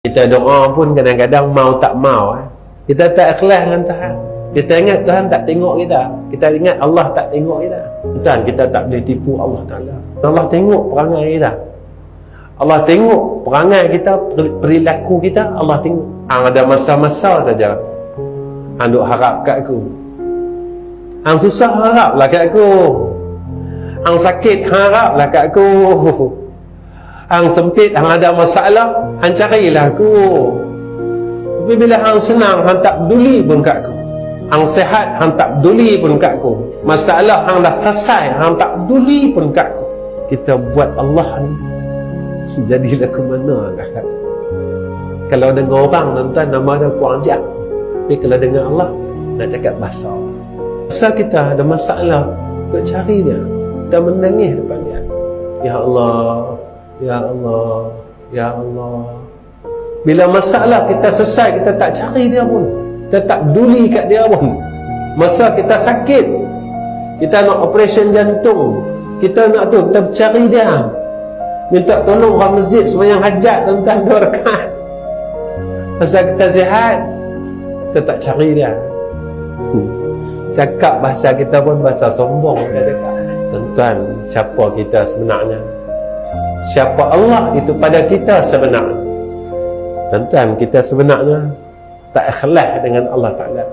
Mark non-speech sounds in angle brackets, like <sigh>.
Kita doa pun kadang-kadang mau tak mau. Eh. Kita tak ikhlas dengan Tuhan. Kita ingat Tuhan tak tengok kita. Kita ingat Allah tak tengok kita. Tuhan kita tak boleh tipu Allah Ta'ala. Allah tengok perangai kita. Allah tengok perangai kita, perilaku kita. Allah tengok. Hang ada masa-masa saja. Hang duk harap kat aku. Hang susah haraplah kat aku. Hang sakit haraplah kat aku. <laughs> Hang sempit, hang ada masalah, hang carilah aku. Tapi bila hang senang, hang tak peduli pun kat aku. Hang sehat, hang tak peduli pun kat aku. Masalah hang dah selesai, hang tak peduli pun kat aku. Kita buat Allah ni <laughs> jadilah ke mana kan? Kalau dengar orang tuan nama dia kurang jam. Tapi kalau dengar Allah nak cakap bahasa. Masa kita ada masalah, tak cari dia. Kita menangis depan dia. Ya Allah, Ya Allah Ya Allah. Bila masalah kita selesai Kita tak cari dia pun. Kita tak peduli kat dia pun. Masa kita sakit Kita nak operation jantung Kita nak tu Kita cari dia. Minta tolong orang masjid Semayang hajat Tentang dua rekat Masa kita sihat Kita tak cari dia. Hmm. Cakap bahasa kita pun Bahasa sombong Tuan-tuan Siapa kita sebenarnya siapa Allah itu pada kita sebenarnya tuan-tuan kita sebenarnya tak ikhlas dengan Allah Ta'ala